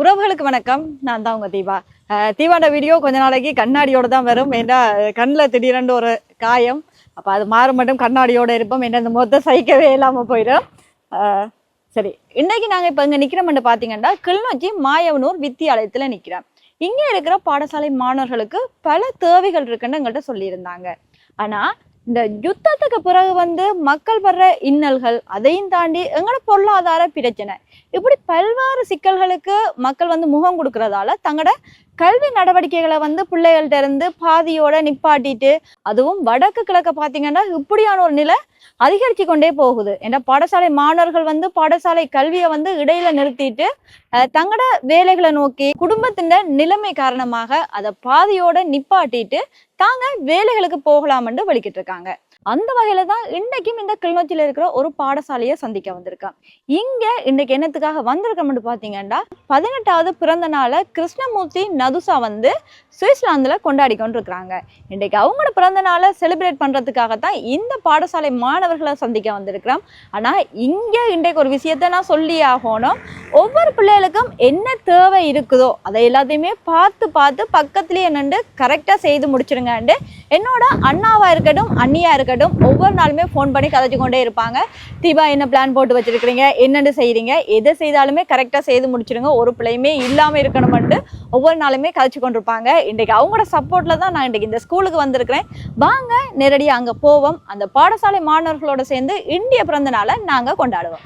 உறவுகளுக்கு வணக்கம். நான் தான் உங்கள் தீபா. தீபாண்ட வீடியோ கொஞ்ச நாளைக்கு கண்ணாடியோடு தான் வரும். ஏன்னா கண்ணில் திடீரென்று ஒரு காயம். அப்போ அது மாறும் மட்டும் கண்ணாடியோடு இருப்போம். என்ன இந்த மொத்த சகிக்கவே இல்லாமல் போயிடும். சரி. இன்னைக்கு நாங்கள் இப்போ இங்கே நிற்கிறோம்னு பார்த்தீங்கன்னா கிளிநொச்சி மாயவனூர் வித்தியாலயத்தில் நிற்கிறோம் இங்கே இருக்கிற பாடசாலை மாணவர்களுக்கு பல தேவைகள் இருக்குன்னு எங்கள்கிட்ட சொல்லியிருந்தாங்க. ஆனால் இந்த யுத்தத்துக்கு பிறகு வந்து மக்கள் படுற இன்னல்கள் அதையும் தாண்டி எங்களோட பொருளாதார பிரச்சனை. இப்படி பல்வேறு சிக்கல்களுக்கு மக்கள் வந்து முகம் கொடுக்கறதால தங்களோட கல்வி நடவடிக்கைகளை வந்து பிள்ளைகள்ட்ட இருந்து பாதியோட நிப்பாட்டிட்டு அதுவும் வடக்கு கிழக்க பார்த்தீங்கன்னா இப்படியான ஒரு நிலை அதிகரித்து கொண்டே போகுது. ஏன்னா பாடசாலை மாணவர்கள் வந்து பாடசாலை கல்வியை வந்து இடையில நிறுத்திட்டு தங்களோட வேலைகளை நோக்கி குடும்பத்தின் நிலைமை காரணமாக அதை பாதியோட நிப்பாட்டிட்டு தாங்க வேலைகளுக்கு போகலாம்னு வலிக்கிட்டு இருக்காங்க. அந்த வகையில தான் இன்னைக்கும் இந்த கிளிநொச்சியில் இருக்கிற ஒரு பாடசாலையை சந்திக்க வந்திருக்கேன். இங்க இன்னைக்கு என்னத்துக்காக வந்திருக்கோம்னு பார்த்தீங்கன்னா பதினெட்டாவது பிறந்த நாளை கிருஷ்ணமூர்த்தி நதுசா வந்து சுவிட்சர்லாந்தில் கொண்டாடி கொண்டிருக்கிறாங்க. இன்றைக்கு அவங்களோட பிறந்த நாளை செலிப்ரேட் பண்ணுறதுக்காக தான் இந்த பாடசாலை மாணவர்களை சந்திக்க வந்திருக்கிறோம். ஆனால் இங்கே இன்றைக்கு ஒரு விஷயத்த நான் சொல்லி ஆகணும். ஒவ்வொரு பிள்ளைகளுக்கும் என்ன தேவை இருக்குதோ அதை எல்லாத்தையுமே பார்த்து பார்த்து பக்கத்துலேயே நின்று கரெக்டாக செய்து முடிச்சிருங்கன்ட்டு என்னோட அண்ணாவாக இருக்கட்டும் அண்ணியாக இருக்கட்டும் ஒவ்வொரு நாளுமே ஃபோன் பண்ணி கதைச்சு கொண்டே இருப்பாங்க. தீபா என்ன பிளான் போட்டு வச்சுருக்கிறீங்க? என்னென்னு செய்கிறீங்க எதை செய்தாலுமே கரெக்டாக செய்து முடிச்சிருங்க ஒரு பிள்ளையுமே இல்லாமல் இருக்கணும்ட்டு ஒவ்வொரு நாளுமே கதைச்சு கொண்டிருப்பாங்க இன்றைக்கு அவங்களோட சப்போர்ட்டில் தான் நான் இன்றைக்கு இந்த ஸ்கூலுக்கு வந்திருக்கிறேன். வாங்க நேரடியாக அங்கே போவோம். அந்த பாடசாலை மாணவர்களோட சேர்ந்து இந்திய பிறந்த நாளை நாங்கள் கொண்டாடுவோம்.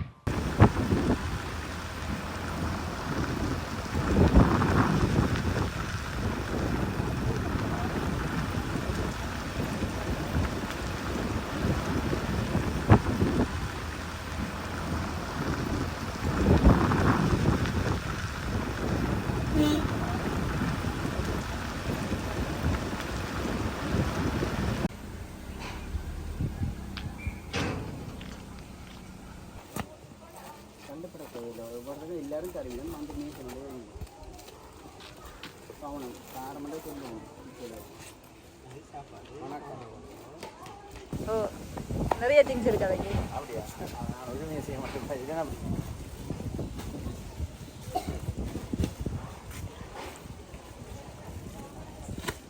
எல்லாரும் தருவீங்க வந்து நீ சொன்னதே கவனம் காரமண்டே சொல்லுவோம் வணக்கம் ஓ நிறைய திங்ஸ் இருக்கு அதுக்கு அப்படியா நான் எதுவுமே செய்ய மாட்டேன் இதுதான் அப்படி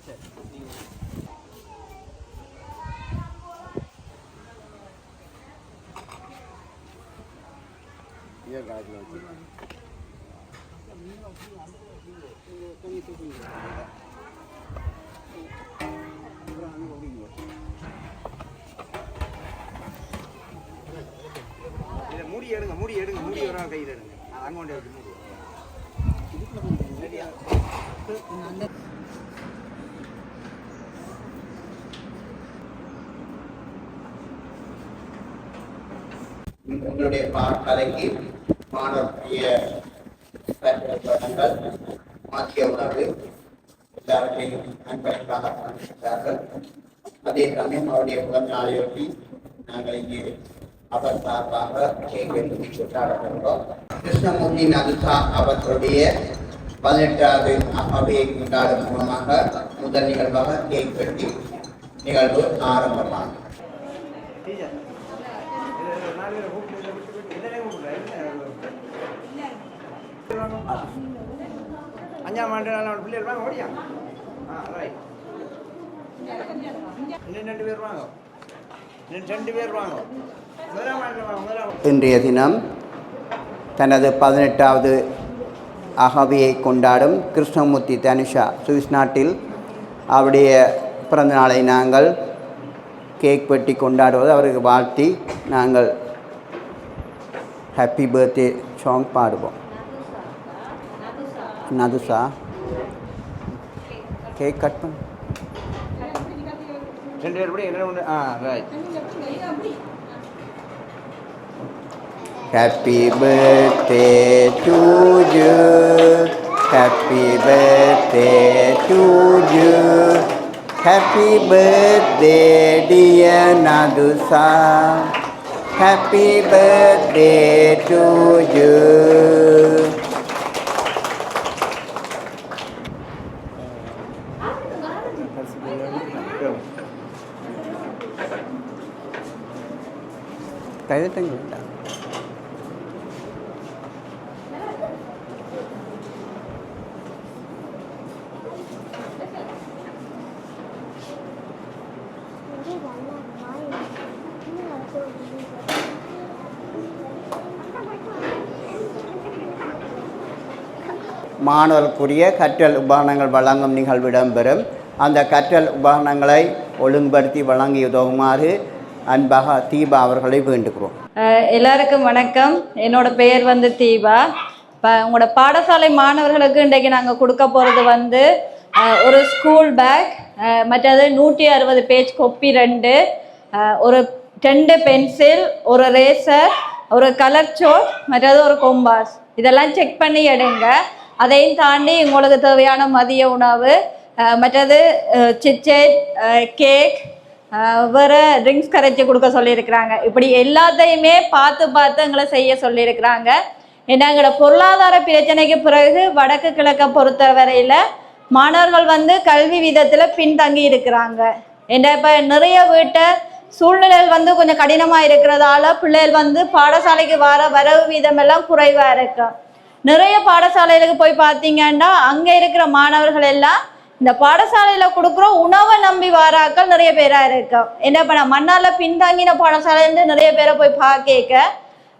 சரி நீங்கள் ஏன் காலத்தில் வச்சு இதை மூடி எடுங்க மூடி எடுங்க மூடி வரா கையில் எடுங்க. நான் அங்கே கொண்டு வச்சு மூடி. உங்களுடைய பாடக்கலைக்கு மாணவர்களுடைய பலன்கள் மத்திய உணவு எல்லாவற்றையும் நண்பர்களாக காண்பித்தார்கள் அதே சமயம் அவருடைய பிறந்த நாளையொட்டி நாங்கள் இங்கே அவர் சார்பாக கேக் வெட்டி கொண்டாடுகின்றோம் கிருஷ்ணமூர்த்தி நல்சா அவர்களுடைய பதினெட்டாவது அவையை கொண்டாடும் மூலமாக முதல் நிகழ்வாக கேக் வெட்டி நிகழ்வு ஆரம்பமாகும் டீச்சர் இது நாலு பேரை கூப்பிட்டு இதில் விட்டு விட்டு என்னனே கூப்பிடுறேன் அஞ்சாம் ஆண்டு நாலு பிள்ளைகள் வாங்க ஓடியா? ஆ ரைட் இன்னும் ரெண்டு பேர் வாங்க. ரெண்டு பேர் வாங்க. இன்றைய தினம் தனது பதினெட்டாவது அகவியை கொண்டாடும் கிருஷ்ணமூர்த்தி தனுஷா சுவிஸ் நாட்டில் அவருடைய பிறந்த நாளை நாங்கள் கேக் வெட்டி கொண்டாடுவது அவருக்கு வாழ்த்தி நாங்கள் ஹாப்பி பர்த்டே சாங் பாடுவோம். நதுசா கேக் கட் பண்ணு ரெண்டு பேர் கூட என்ன ஒன்று ஆ right Happy birthday to you. Happy birthday to you. Happy birthday, dear Nadusa. Happy കഴുകട്ടെ കിട്ടാം மாணவர்களுக்குரிய கற்றல் உபகரணங்கள் வழங்கும் நிகழ்வு இடம்பெறும். அந்த கற்றல் உபகரணங்களை ஒழுங்குபடுத்தி வழங்கி உதவுமாறு அன்பாக தீபா அவர்களை வேண்டுகிறோம். எல்லாருக்கும் வணக்கம். என்னோட பெயர் வந்து தீபா. இப்போ உங்களோட பாடசாலை மாணவர்களுக்கு இன்றைக்கு நாங்கள் கொடுக்க போகிறது வந்து ஒரு ஸ்கூல் பேக் மற்றது நூற்றி அறுபது பேஜ் கொப்பி ரெண்டு ஒரு ரெண்டு பென்சில் ஒரு ரேசர் ஒரு கலர் சோட் மற்றது ஒரு கொம்பாஸ் இதெல்லாம் செக் பண்ணி எடுங்க. அதையும் தாண்டி உங்களுக்கு தேவையான மதிய உணவு மற்றது சிச்சேட் கேக் வேறு ட்ரிங்க்ஸ் கரைச்சி கொடுக்க சொல்லியிருக்கிறாங்க. இப்படி எல்லாத்தையுமே பார்த்து பார்த்து எங்களை செய்ய சொல்லியிருக்கிறாங்க. ஏன்னா எங்களோட பொருளாதார பிரச்சனைக்கு பிறகு வடக்கு கிழக்கை பொறுத்த வரையில் மாணவர்கள் வந்து கல்வி விதத்தில் பின்தங்கி இருக்கிறாங்க. ஏன்னா இப்போ நிறைய வீட்டை சூழ்நிலைகள் வந்து கொஞ்சம் கடினமாக இருக்கிறதால பிள்ளைகள் வந்து பாடசாலைக்கு வர வரவு வீதம் எல்லாம் குறைவாக இருக்கும் நிறைய பாடசாலைகளுக்கு போய் பார்த்தீங்கன்னா அங்கே இருக்கிற மாணவர்கள் எல்லாம் இந்த பாடசாலையில கொடுக்குற உணவை நம்பி வாராக்கள் நிறைய பேரா இருக்கும் என்ன பண்ண மண்ணால பின்தாங்கின பாடசாலைன்னு நிறைய பேரை போய் பார்க்க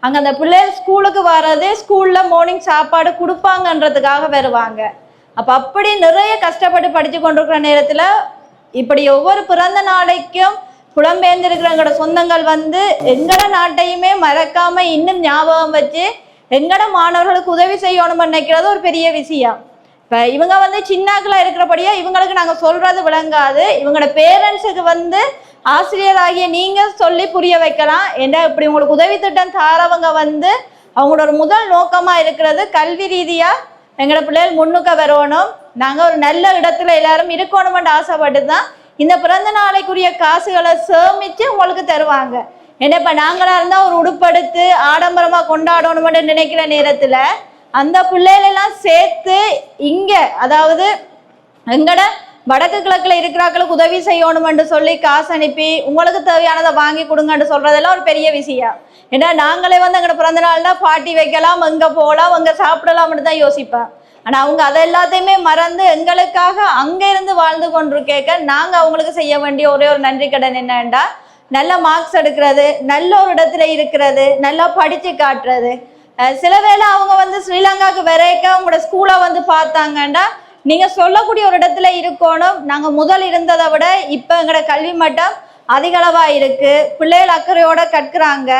அங்க அந்த பிள்ளைகள் ஸ்கூலுக்கு வர்றது ஸ்கூல்ல மார்னிங் சாப்பாடு கொடுப்பாங்கன்றதுக்காக வருவாங்க. அப்ப அப்படி நிறைய கஷ்டப்பட்டு படிச்சு கொண்டிருக்கிற நேரத்துல இப்படி ஒவ்வொரு பிறந்த நாளைக்கும் புலம்பெயர்ந்திருக்கிற எங்களோட சொந்தங்கள் வந்து எங்கட நாட்டையுமே மறக்காம இன்னும் ஞாபகம் வச்சு எங்கட மாணவர்களுக்கு உதவி செய்யணும்னு நினைக்கிறது ஒரு பெரிய விஷயம். இப்போ இவங்க வந்து சின்னாக்களா இருக்கிறபடியா இவங்களுக்கு நாங்கள் சொல்றது விளங்காது. இவங்களோட பேரண்ட்ஸுக்கு வந்து ஆசிரியராகிய நீங்க சொல்லி புரிய வைக்கலாம். ஏன்னா இப்படி உங்களுக்கு உதவி திட்டம் தாரவங்க வந்து அவங்களோட முதல் நோக்கமா இருக்கிறது கல்வி ரீதியா எங்களோட பிள்ளைகள் முன்னுக்க வரணும். நாங்கள் ஒரு நல்ல இடத்துல எல்லாரும் இருக்கணும்னு ஆசைப்பட்டு தான் இந்த பிறந்த நாளைக்குரிய காசுகளை சேமித்து உங்களுக்கு தருவாங்க. ஏன்னா இப்போ நாங்களாக இருந்தால் ஒரு உடுப்படுத்து ஆடம்பரமாக கொண்டாடணும்னு நினைக்கிற நேரத்தில் அந்த பிள்ளைகளெல்லாம் சேர்த்து இங்க அதாவது எங்கட வடக்கு கிழக்குல இருக்கிறாக்களுக்கு உதவி செய்யணும்னு சொல்லி காசு அனுப்பி உங்களுக்கு தேவையானதை வாங்கி கொடுங்கன்னு சொல்றதெல்லாம் ஒரு பெரிய விஷயம். ஏன்னா நாங்களே வந்து எங்களோட பிறந்த நாள்னா பாட்டி வைக்கலாம் எங்க போகலாம் அங்க சாப்பிடலாம்னு தான் யோசிப்பேன். ஆனா அவங்க அதை எல்லாத்தையுமே மறந்து எங்களுக்காக அங்க இருந்து வாழ்ந்து கேட்க நாங்க அவங்களுக்கு செய்ய வேண்டிய ஒரே ஒரு நன்றி கடன் என்னண்டா? நல்ல மார்க்ஸ் எடுக்கிறது நல்ல ஒரு இடத்துல இருக்கிறது நல்லா படிச்சு காட்டுறது. சில வேளை அவங்க வந்து ஸ்ரீலங்காவுக்கு வரைக்க உங்களோட ஸ்கூலை வந்து பார்த்தாங்கன்னா நீங்க சொல்லக்கூடிய ஒரு இடத்துல இருக்கணும். நாங்க முதல் இருந்ததை விட இப்ப எங்களோட கல்வி மட்டம் அதிக அளவா இருக்கு. பிள்ளைகள் அக்கறையோட கற்கிறாங்க.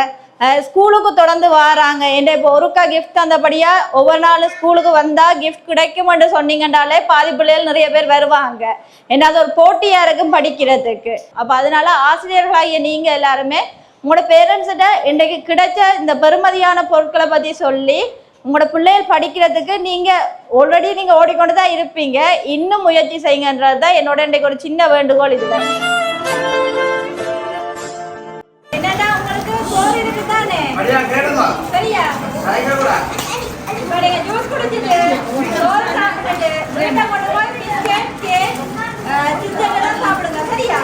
ஸ்கூலுக்கு தொடர்ந்து வராங்க. என்ற இப்போ ஒருக்கா கிஃப்ட் தந்தபடியா ஒவ்வொரு நாளும் ஸ்கூலுக்கு வந்தா கிஃப்ட் கிடைக்கும்னு சொன்னீங்கன்றாலே பாதி பிள்ளைகள் நிறைய பேர் வருவாங்க. ஏன்னா அது ஒரு போட்டியா இருக்கும் படிக்கிறதுக்கு. அப்ப அதனால ஆசிரியர்களாகிய நீங்க எல்லாருமே உங்களோட பேரண்ட்ஸ்கிட்ட இன்றைக்கு கிடைச்ச இந்த பெருமதியான பொருட்களை பத்தி சொல்லி உங்களோட பிள்ளைகள் படிக்கிறதுக்கு நீங்க ஆல்ரெடி நீங்க ஓடிக்கொண்டு தான் இருப்பீங்க. இன்னும் முயற்சி செய்யுங்கன்றது தான் என்னோட இன்றைக்கு ஒரு சின்ன வேண்டுகோள் இதுல. என்னடா உங்களுக்கு சோறு இருக்கு தானே? அடியா கேட்டதா சரியா? சாய்க்க கூட இப்போ நீங்க ஜூஸ் குடிச்சிட்டு சோறு சாப்பிட்டுட்டு வீட்டை கொண்டு போய் பிஸ்கெட் கேக் சிக்கன் எல்லாம் சாப்பிடுங்க. சரியா?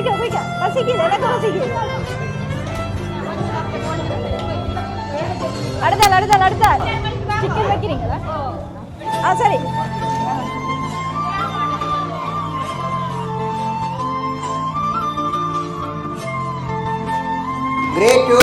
சீக்கிரம் சீக்கிரம் பசிக்குது எனக்கு பசிக்குது அடுத்தாள் அடுத்தாள் அடுத்தாள் சிக்கன் வைக்கிறீங்களா ஆ சரி கிரேட் டூ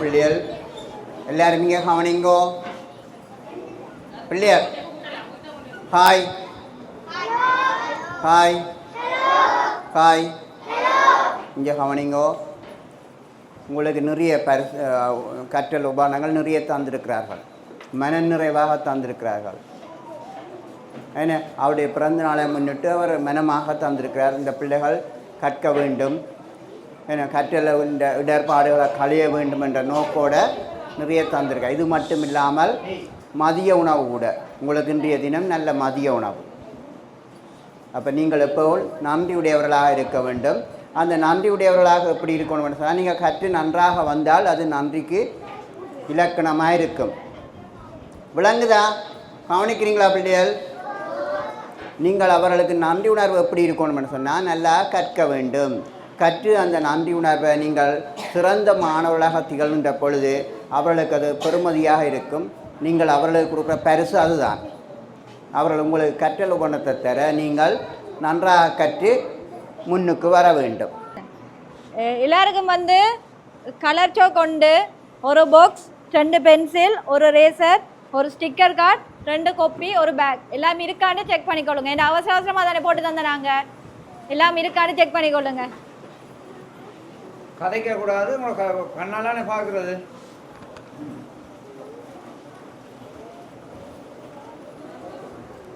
பிள்ளைகள். எல்லாரும் இங்கே கவனிங்கோ. பிள்ளையர். ஹாய் ஹாய் ஹாய் இங்கே கவனிங்கோ. உங்களுக்கு நிறைய பரிசு கற்றல் உபகரணங்கள் நிறைய தந்திருக்கிறார்கள். மன நிறைவாக தந்திருக்கிறார்கள். ஏன்னா அவருடைய பிறந்த நாளை முன்னிட்டு அவர் மனமாக தந்திருக்கிறார். இந்த பிள்ளைகள் கற்க வேண்டும். ஏன்னா கற்றல இந்த இடர்பாடுகளை களைய வேண்டும் என்ற நோக்கோட நிறைய தந்திருக்கார் இது மட்டும் இல்லாமல் மதிய உணவு கூட. உங்களுக்கு இன்றைய தினம் நல்ல மதிய உணவு. அப்போ நீங்கள் எப்போவும் நன்றியுடையவர்களாக இருக்க வேண்டும். அந்த நன்றியுடையவர்களாக எப்படி இருக்கணும்னு சொன்னால் நீங்கள் கற்று நன்றாக வந்தால் அது நன்றிக்கு இலக்கணமாக இருக்கும். விளங்குதா? கவனிக்கிறீங்களா பிள்ளைகள்? நீங்கள் அவர்களுக்கு நன்றி உணர்வு எப்படி இருக்கணும்னு சொன்னால் நல்லா கற்க வேண்டும். கற்று அந்த நன்றி உணர்வை நீங்கள் சிறந்த மாணவர்களாக திகழ்கின்ற பொழுது அவர்களுக்கு அது பெருமதியாக இருக்கும். நீங்கள் அவர்களுக்கு கொடுக்குற பரிசு அதுதான். அவர்கள் உங்களுக்கு கற்றல் குணத்தை தர நீங்கள் நன்றாக கற்று முன்னுக்கு வர வேண்டும். எல்லாருக்கும் வந்து கலர் சோக் உண்டு ஒரு பாக்ஸ் ரெண்டு பென்சில் ஒரு ரேசர் ஒரு ஸ்டிக்கர் கார்டு ரெண்டு கொப்பி ஒரு பேக் எல்லாம் இருக்கான்னு செக் பண்ணிக்கொள்ளுங்க. ஏன்னா அவசர அவசரமாக தானே போட்டு தந்தேன் நாங்கள் எல்லாம் இருக்கான்னு செக் பண்ணிக்கொள்ளுங்க. கதைக்க கூடாது உங்களை கண்ணாலானே பார்க்கறது.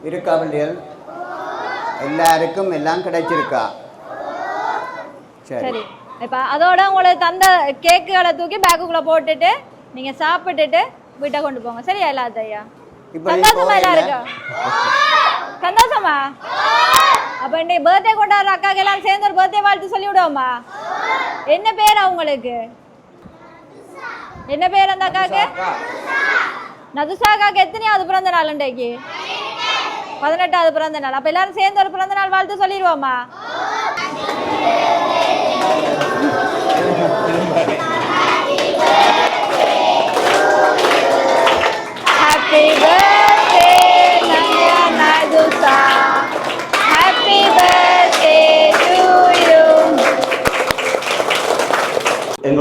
இருக்கா பிள்ளைகள் எல்லாருக்கும் எல்லாம் கிடைச்சிருக்கா? சரி. இப்போ அதோட உங்களுக்கு தந்த கேக்குகளை தூக்கி பேக்குக்குள்ளே போட்டுட்டு நீங்கள் சாப்பிட்டுட்டு வீட்டை கொண்டு போங்க. சரியா எல்லாத்தையா இப்போ சந்தோஷமா எல்லாம் இருக்கா சந்தோஷமா? அப்ப இன்னைக்கு பர்த்டே கொண்டாடுற அக்காக்கு எல்லாம் சேர்ந்து ஒரு பர்த்டே வாழ்த்து சொல்லி விடுவோமா? என்ன பேர் அவங்களுக்கு? என்ன பேர் அந்த அக்காக்கு? நதுசா அக்காக்கு எத்தனையாவது பிறந்த நாள் இன்றைக்கு பதினெட்டாவது பிறந்த நாள். அப்ப எல்லாரும் சேர்ந்து ஒரு பிறந்த நாள் வாழ்த்து சொல்லிடுவோமா? Happy birthday.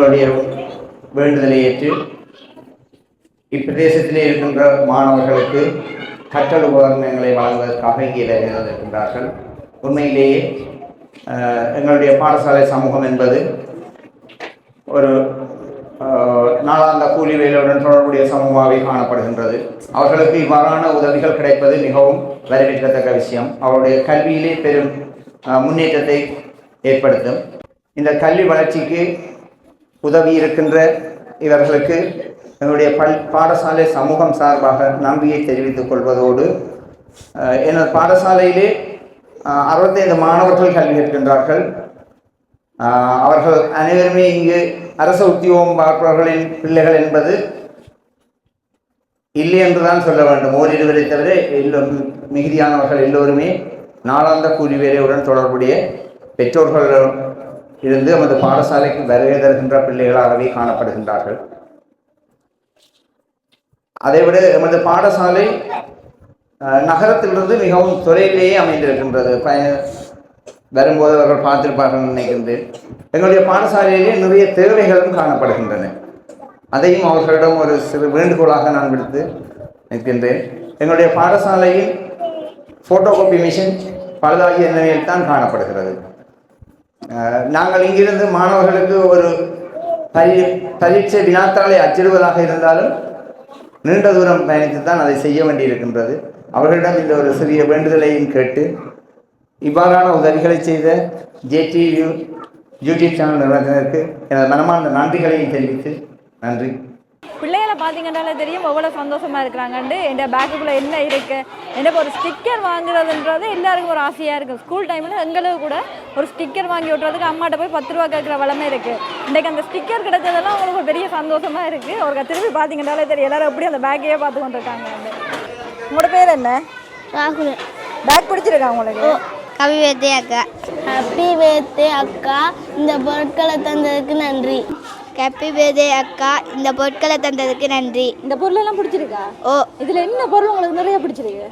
அவருடைய வேண்டுதலை ஏற்று இப்பிரதேசத்திலே இருக்கின்ற மாணவர்களுக்கு கற்றல் உபகரணங்களை வழங்குவதற்காக இங்கே இருக்கின்றார்கள் உண்மையிலேயே எங்களுடைய பாடசாலை சமூகம் என்பது ஒரு நாளாந்த கூலி வேலையுடன் தொடர்புடைய சமூகமாகவே காணப்படுகின்றது. அவர்களுக்கு இவ்வாறான உதவிகள் கிடைப்பது மிகவும் வரவேற்கத்தக்க விஷயம். அவருடைய கல்வியிலே பெரும் முன்னேற்றத்தை ஏற்படுத்தும். இந்த கல்வி வளர்ச்சிக்கு உதவி இருக்கின்ற இவர்களுக்கு என்னுடைய பல் பாடசாலை சமூகம் சார்பாக நம்பியை தெரிவித்துக் கொள்வதோடு எனது பாடசாலையிலே அறுபத்தைந்து மாணவர்கள் கல்வி கற்கின்றார்கள் அவர்கள் அனைவருமே இங்கு அரசு உத்தியோகம் பார்ப்பவர்களின் பிள்ளைகள் என்பது இல்லை என்றுதான் சொல்ல வேண்டும். ஓரிருவரை தவிர எல்லோரும் மிகுதியானவர்கள் எல்லோருமே நாளாந்த கூலி வேலையுடன் தொடர்புடைய பெற்றோர்கள் இருந்து நமது பாடசாலைக்கு வருகை தருகின்ற பிள்ளைகளாகவே காணப்படுகின்றார்கள். அதைவிட எமது பாடசாலை நகரத்திலிருந்து மிகவும் தொலைவிலேயே அமைந்திருக்கின்றது. பய- வரும்போது அவர்கள் பார்த்திருப்பார்கள் நினைக்கின்றேன். எங்களுடைய பாடசாலையிலே நிறைய தேவைகளும் காணப்படுகின்றன. அதையும் அவர்களிடம் ஒரு சிறு வேண்டுகோளாக நான் விடுத்து நிற்கின்றேன். எங்களுடைய பாடசாலையில் ஃபோட்டோ காப்பி மிஷின் பழுதாகிய நிலையில் தான் காணப்படுகிறது. நாங்கள் இங்கிருந்து மாணவர்களுக்கு ஒரு பரி பரீட்சை வினாத்தாளை அச்சிடுவதாக இருந்தாலும் நீண்ட தூரம் பயணித்து தான் அதை செய்ய வேண்டியிருக்கின்றது. அவர்களிடம் இந்த ஒரு சிறிய வேண்டுதலையும் கேட்டு இவ்வாறான உதவிகளை செய்த ஜேடியூ யூடியூப் சேனல் நிறுவனத்தினருக்கு எனது மனமார்ந்த நன்றிகளையும் தெரிவித்து நன்றி. பிள்ளைகளை பார்த்தீங்கன்னாலே தெரியும் எவ்வளோ சந்தோஷமா இருக்கிறாங்கன்ட்டு. என் பேக்குக்குள்ளே என்ன இருக்கு? என்ன ஒரு ஸ்டிக்கர் வாங்குறதுன்றது எல்லாருக்கும் ஒரு ஆசையாக இருக்கும் ஸ்கூல் டைமில் எங்களுக்கு கூட ஒரு ஸ்டிக்கர் வாங்கி விட்றதுக்கு அம்மாட்ட போய் பத்து ரூபா கேட்குற வளமே இருக்குது இன்றைக்கு அந்த ஸ்டிக்கர் கிடைச்சதெல்லாம் அவங்களுக்கு ஒரு பெரிய சந்தோஷமா இருக்குது ஒரு திரும்பி பார்த்தீங்கன்னாலே தெரியும். எல்லாரும் எப்படி அந்த பேக்கையே பார்த்து கொண்டிருக்காங்க உங்களோட பேர் என்ன? ராகுல். பேக் பிடிச்சிருக்கா உங்களுக்கு? கவி வேத்தே அக்கா. ஹாப்பி வேத்தே அக்கா இந்த பொருட்களை தந்ததுக்கு நன்றி. ஹாப்பி வேதே அக்கா. இந்த பொருட்களை தந்ததுக்கு நன்றி. இந்த பொருளெல்லாம் பிடிச்சிருக்கா? ஓ. இதில் என்ன பொருள் உங்களுக்கு நிறைய பிடிச்சிருக்கு?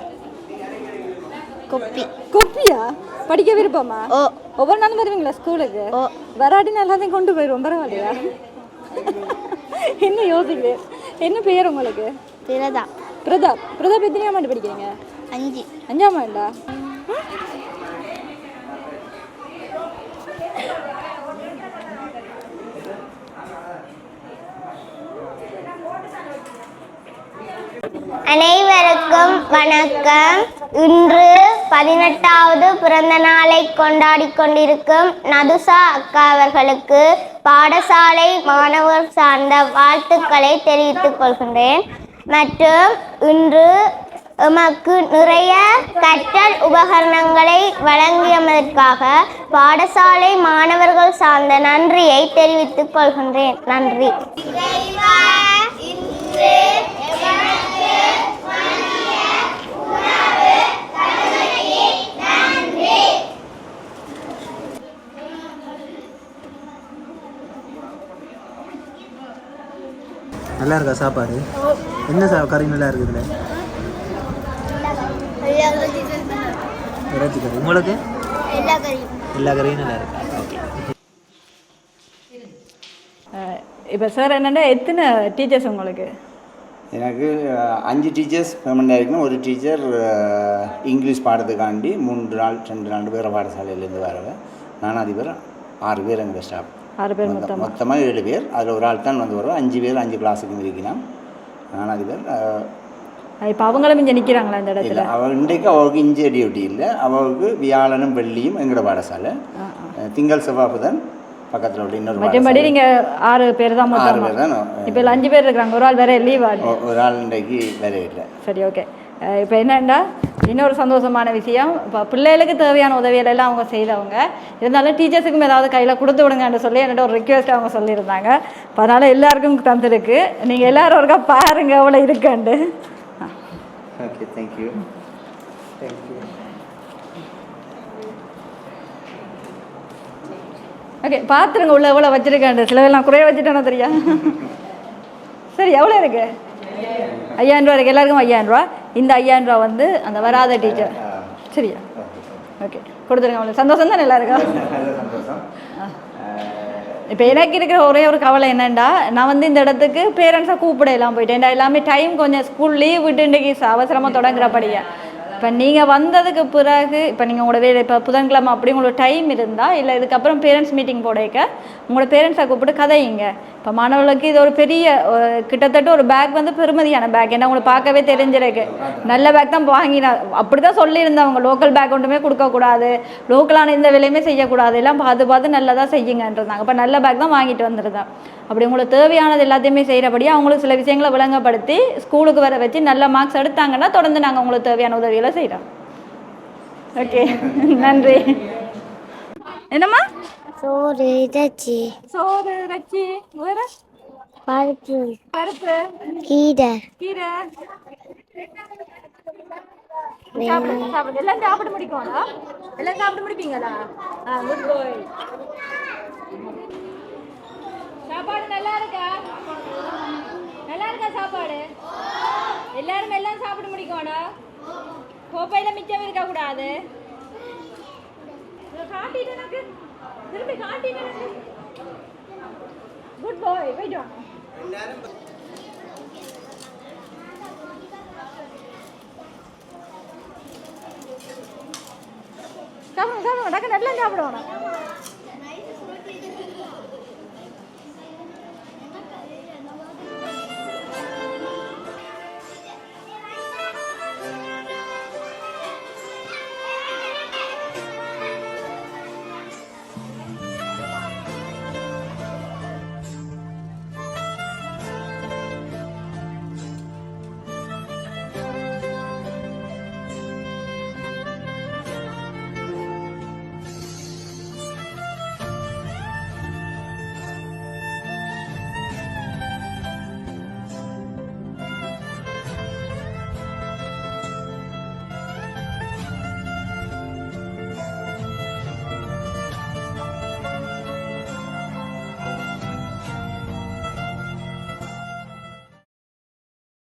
கொப்பி. கொப்பியா? படிக்க விருப்பமா? ஓ. ஒவ்வொரு நாளும் வருவீங்களா ஸ்கூலுக்கு? ஓ. வராட்டினா எல்லாத்தையும் கொண்டு போயிடுவோம் பரவாயில்லையா? என்ன யோசிக்கல என்ன பேர் உங்களுக்கு? பிரதா. பிரதாப் பிரதாப் எத்தனையாம் ஆண்டு படிக்கிறீங்க? அஞ்சு. அஞ்சாம் ஆண்டா? அனைவருக்கும் வணக்கம். இன்று பதினெட்டாவது பிறந்த நாளை கொண்டாடி கொண்டிருக்கும் நதுசா அக்கா அவர்களுக்கு பாடசாலை மாணவர் சார்ந்த வாழ்த்துக்களை தெரிவித்துக் கொள்கின்றேன். மற்றும் இன்று எமக்கு நிறைய கற்றல் உபகரணங்களை வழங்கியதற்காக பாடசாலை மாணவர்கள் சார்ந்த நன்றியை தெரிவித்துக் கொள்கின்றேன். நன்றி. நல்லா இருக்கா சாப்பாடு? என்ன சா கறி நல்லா இருக்குது இதில்? இறைச்சி கறி. உங்களுக்கு? எல்லா கறியும் நல்லா இருக்கு ஓகே இப்போ சார் என்னென்னா எத்தனை டீச்சர்ஸ் உங்களுக்கு? எனக்கு அஞ்சு டீச்சர்ஸ் பெர்மனண்டாக இருக்கணும். ஒரு டீச்சர் இங்கிலீஷ் பாடத்துக்காண்டி மூன்று நாள் ரெண்டு நாள் வேறு பாடசாலையிலேருந்து வரவன் நானாதி பேர் ஆறு பேர் எங்கள் ஸ்டாஃப் ஆறு பேர் மொத்தம். மொத்தமாக ஏழு பேர். அதில் ஒரு ஆள் தான் வந்து வருவோம் அஞ்சு பேர் அஞ்சு கிளாஸுக்கு இருக்கலாம் நானாதி பேர் அஹ், இப்போ அவங்களும் இங்கே நிற்கிறாங்களா இல்லை இடத்துல? அவள் இன்றைக்கு அவளுக்கு இஞ்சிய டியூட்டி இல்லை. அவளுக்கு வியாழனும் வெள்ளியும் எங்களோட பாடசாலை. திங்கள் செவ்வாய் புதன் பக்கத்தில் உள்ள இன்னொரு மற்றபடி. நீங்கள் ஆறு பேர் தான் ஆறு பேர் தான் இப்போ அஞ்சு பேர் இருக்கிறாங்க ஒரு ஆள் வேற லீவ் ஒரு ஆள் இன்றைக்கு வேலை இல்லை சரி ஓகே இப்போ என்னன்னா இன்னொரு சந்தோஷமான விஷயம் இப்போ பிள்ளைகளுக்கு தேவையான உதவிகள் எல்லாம் அவங்க செய்தவங்க. இருந்தாலும் டீச்சர்ஸுக்கும் ஏதாவது கையில் கொடுத்து விடுங்கன்னு சொல்லி என்னோட ஒரு ரிக்வெஸ்ட் அவங்க சொல்லியிருந்தாங்க. இப்போ அதனால் எல்லாருக்கும் தந்துருக்கு. நீங்கள் எல்லாரும் ஒருக்கா பாருங்க எவ்வளோ இருக்குண்டு okay thank you thank you okay பார்த்துருங்க உள்ள எவ்வளோ வச்சுருக்காண்டு சில நான் குறைய வச்சுட்டேன்னா தெரியா? சரி எவ்வளோ இருக்கு? ஐயாயிரம் ரூபா இருக்கு. எல்லாருக்கும் ஐயாயிரம் ரூபா இந்த ஐயாயிரம் ரூபா வந்து அந்த வராத டீச்சர். சரியா? ஓகே கொடுத்துருங்க அவ்வளோ சந்தோஷம் தான் நல்ல சந்தோஷம். இப்போ எனக்கு இருக்கிற ஒரே ஒரு கவலை என்னென்னா நான் வந்து இந்த இடத்துக்கு பேரண்ட்ஸை கூப்பிட எல்லாம் போயிட்டேன் ஏன்டா எல்லாமே டைம் கொஞ்சம் ஸ்கூல் லீவ் விட்டு இன்றைக்கி அவசரமாக தொடங்குறபடியா இப்போ நீங்கள் வந்ததுக்கு பிறகு இப்போ நீங்கள் உங்களோட வேலை இப்போ புதன்கிழமை அப்படி உங்களுக்கு டைம் இருந்தால் இல்லை இதுக்கப்புறம் பேரண்ட்ஸ் மீட்டிங் போடைக்க உங்களோட பேரண்ட்ஸை கூப்பிட்டு கதையுங்க இப்போ மாணவர்களுக்கு இது ஒரு பெரிய கிட்டத்தட்ட ஒரு பேக் வந்து பெருமதியான பேக் ஏன்னா உங்களுக்கு பார்க்கவே தெரிஞ்சிருக்கு. நல்ல பேக் தான் வாங்கினா அப்படி தான் சொல்லியிருந்தவங்க. லோக்கல் பேக் ஒன்றுமே கொடுக்கக்கூடாது. லோக்கலான இந்த விலையுமே செய்யக்கூடாது. எல்லாம் பார்த்து பார்த்து நல்லதாக செய்யுங்கன்றிருந்தாங்க. அப்போ நல்ல பேக் தான் வாங்கிட்டு வந்திருந்தேன். அப்படி உங்களுக்கு தேவையானது எல்லாத்தையுமே செய்கிறபடியே அவங்களுக்கு சில விஷயங்களை விளங்கப்படுத்தி ஸ்கூலுக்கு வர வச்சு நல்ல மார்க்ஸ் எடுத்தாங்கன்னா தொடர்ந்து நாங்கள் உங்களுக்கு தேவையான உதவிகளை செய்கிறோம் ஓகே நன்றி. என்னம்மா? சோறு இறைச்சி. சோறு ரச்சி வேற? பருப்பு. பருப்பு. கீரை. கீரை. சாப்பிடுங்க சாப்பிடுங்க எல்லாம் சாப்பிட முடிக்கும்டா? எல்லாம் சாப்பிட முடிப்பீங்களா? குட் பாய் சாப்பாடு நல்லா இருக்கா? நல்லா இருக்கா சாப்பாடு? எல்லாரும் எல்லாம் சாப்பிட முடிக்கணும் கோப்பையில மிச்சம் இருக்க கூடாது? காட்டிட்டு எனக்கு. திரும்பி காட்டிட்டு எனக்கு. குட் பாய் போயிட்டு வாங்க சாப்பிடுங்க சாப்பிடுங்க. டக்கு நல்லா சாப்பிடுவோம்.